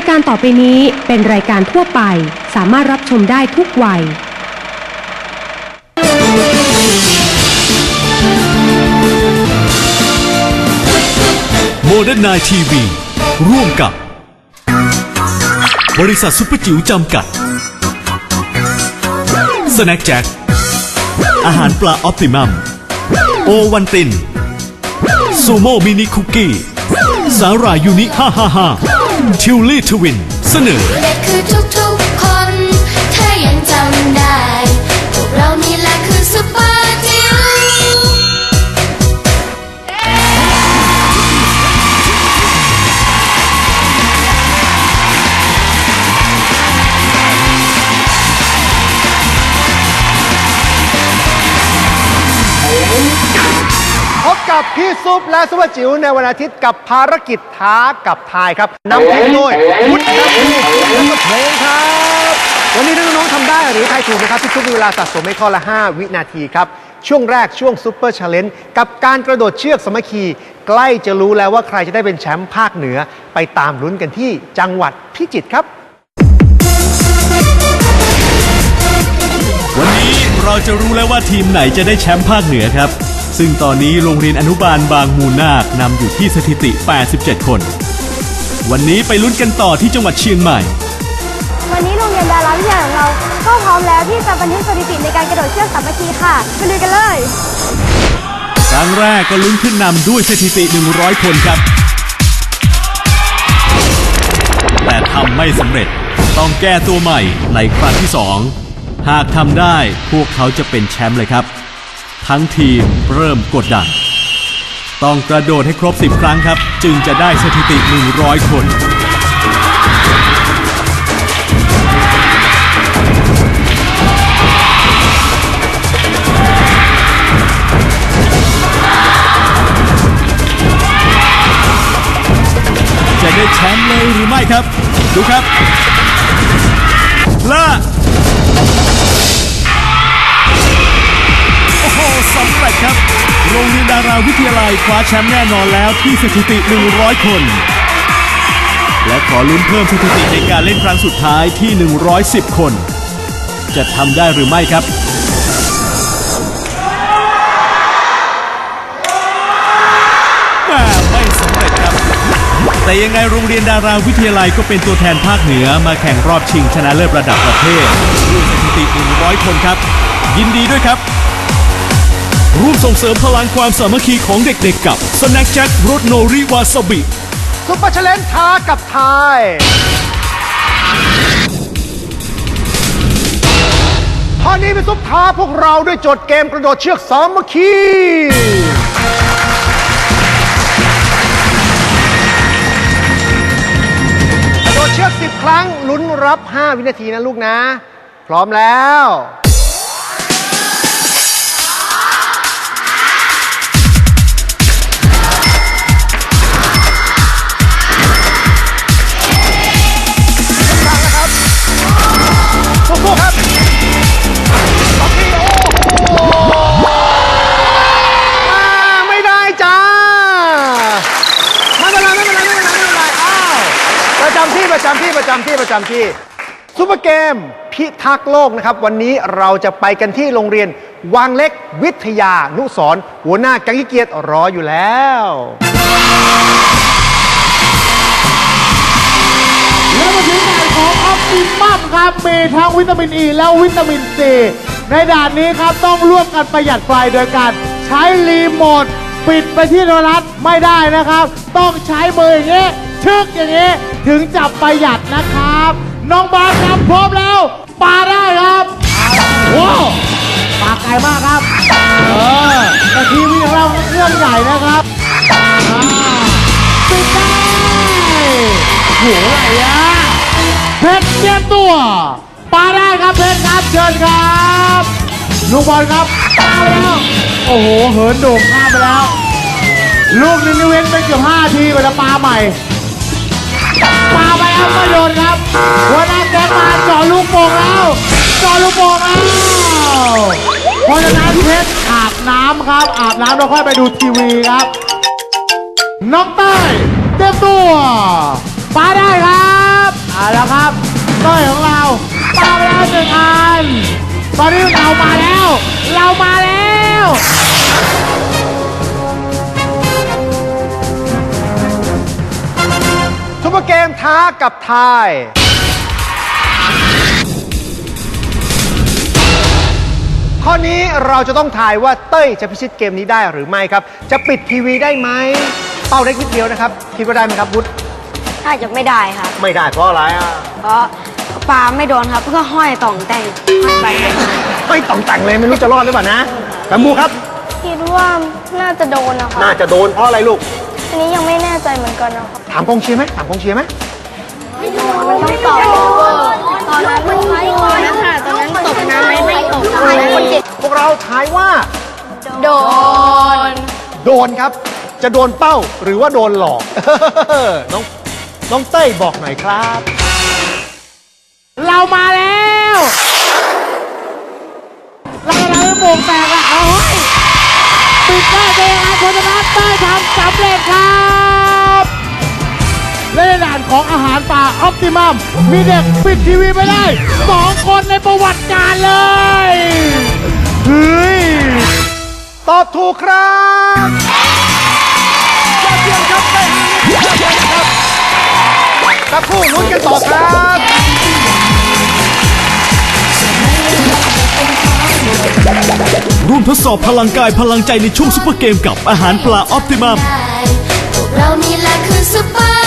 ายการต่อไปนี้เป็นรายการทั่วไป สามารถรับชมได้ทุกวัย โมเดิร์นไนทีวีร่วมกับ บริษัทซุปเปอร์จิ๋วจำกัดสแน็คแจ็คอาหารปลาออปติมัม โอวันตินซูโม่มินิคุกกี้ สาหร่ายยูนิ 555 ทิวลี่ทวิน เสนอ กับพี่ซุปและซุปเปอร์จิ๋วในวันอาทิตย์กับภารกิจท้ากับทายครับนำทีมโดยวุฒิและภูมิและก็เพลงครับ วันนี้ถ้าน้องๆทำได้หรือทายถูกนะครับพี่ซุปมีเวลาสะสมให้ข้อละ 5 วินาทีครับ ช่วงแรกช่วงซุปเปอร์ชาเลนจ์กับการกระโดดเชือกสามัคคี ใกล้จะรู้แล้วว่าใครจะได้เป็นแชมป์ภาคเหนือไปตามลุ้นกันที่จังหวัดพิจิตรครับ วันนี้เราจะรู้แล้วว่าทีมไหนจะได้แชมป์ภาคเหนือครับ ซึ่งตอนนี้โรงเรียนอนุบาลบางมูลนาคนำอยู่ที่สถิติ 87 คน วันนี้ไปลุ้นกันต่อที่จังหวัดเชียงใหม่ วันนี้โรงเรียนดาราวิทยาของเรา ก็พร้อมแล้วที่จะบันทึกสถิติในการกระโดดเชือกสามัคคีค่ะไปลุยกันเลย ครั้งแรกก็ลุ้นขึ้นนำด้วยสถิติ 100 คนครับ แต่ทำไม่สำเร็จต้องแก้ตัวใหม่ในครั้งที่ 2 หากทำได้พวกเขาจะเป็นแชมป์เลยครับ ทั้งทีมเริ่มกดดัน ต้องกระโดดให้ครบ 10 ครั้งครับ จึงจะได้สถิติ 100 คน จะได้แชมป์เลยหรือไม่ครับ ดูครับ โรงเรียนดาราวิทยาลัยคว้าแชมป์แน่นอนแล้วที่สถิติ 100 คน และขอลุ้นเพิ่มสถิติในการเล่นครั้งสุดท้ายที่ 110 คน จะทำได้หรือไม่ครับแหม่ไม่สำเร็จครับ แต่ยังไงโรงเรียนดาราวิทยาลัยก็เป็นตัวแทนภาคเหนือมาแข่งรอบชิงชนะเลิศระดับประเทศด้วยสถิติ 100 คนครับ ยินดีด้วยครับ ร่วมส่งเสริมพลังความสามัคคีของเด็กๆกับ Snack Jack รสโนริวาซาบิ ซุปเปอร์ชเลนท้ากับทายท่านี้เป็นซุปท้าพวกเราด้วยโจทย์เกมกระโดดเชือกสามัคคี กระโดดเชือก 10 ครั้งลุ้นรับ 5 วินาทีนะลูกนะ พร้อมแล้ว ประจำที่ซูเปอร์เกมพิทักษ์โลกนะครับ วันนี้เราจะไปกันที่โรงเรียนวังเล็กวิทยานุสรณ์หัวหน้ากังขี้เกียจรออยู่แล้ว แล้วมาถึงด่านของออปติมัมครับมีทั้งวิตามินอ e ีและวิตามินซีในด่านนี้ครับต้องร่วมกันประหยัดไฟโดยการใช้รีโมทปิดไปที่โทรทัศน์ไม่ได้นะครับ ต้องใช้มืออย่างนี้ชึกอย่างนี้ถึงจะประหยัดนะครับ น้องบาสครับพร้อมแล้วปาได้ครับว้าวปาไกลมากครับเออแต่ทีวีของเราเครื่องใหญ่นะครับอ่าปิดได้โหอะไรอะเพชรเตรียมตัวปาได้ครับเพชรครับเชิญครับลูกบอลครับปาไปแล้วโอ้โหเหินโด่งข้ามไปแล้วลูกนึงนี่เว้นไปเกือบ5ทีกว่าจะปาใหม่ ปาไปครับก็โยนครับหัวหน้าแก๊งมาเจาะลูกโป่งแล้วเจาะลูกโป่งแล้วเพราะฉะนั้นเพชรอาบน้ำครับ อาบน้ำแล้วค่อยไปดูทีวีครับน้องเต้ยเตรียมตัวปาได้ครับเอาละครับเต้ยของเราปาไปแล้วหนึ่งอันตอนนี้เรามาแล้ว เรามาแล้ว ปเปอร์เกมท้ากับทาย ข้อนี้เราจะต้องทายว่าเต้ยจะพิชิตเกมนี้ได้หรือไม่ครับ จะปิดทีวีได้ไหม เป้าเล็กนิดเดียวนะครับ คิดว่าได้ไหมครับวุฒน่าจะไม่ได้ครับไม่ได้เพราะอะไรอะ เพราะปลาไม่โดนครับเพื่อห้อยต่องแต่งห้อยไปไม่ต้องแต่งเลยไม่รู้จะรอดหรือเปล่านะแบมบูครับ คิดว่าน่าจะโดนนะคะ น่าจะโดนเพราะอะไรลูก อันนี้ยังไม่แน่ใจเหมือนกันนะคะ ถามกองเชียร์ไหมถามกองเชียร์ไหมมันต้องตอบตอนนั้นไม่โดนนะคะตอนนั้นตกน้ำไม่ไม่ตกคนเจ็บพวกเราทายว่า โดน โดนครับ จะโดนเป้าหรือว่าโดนหลอก น้องน้องเต้ยบอกหน่อยครับ เรามาแล้ว เรากำลังจะโป่งแตกอะเอาเฮ้ยปิดได้เลยครับคนชนะได้ทำสำเร็จครับ และในด่านของอาหารป่าออปติมัมมีเด็กปิดทีวีไปได้สองคนในประวัติการเลยเฮ้ยตอบถูกครับยอดเยี่ยมครับได้ห้านาทียอดเยี่ยมครับสักครู่ลุ้นกันต่อครับร่วมทดสอบพลังกายพลังใจในช่วงซุปเปอร์เกมกับอาหารปลาออปติมัมได้พวกเรานี่แหละคือซุปเปอร์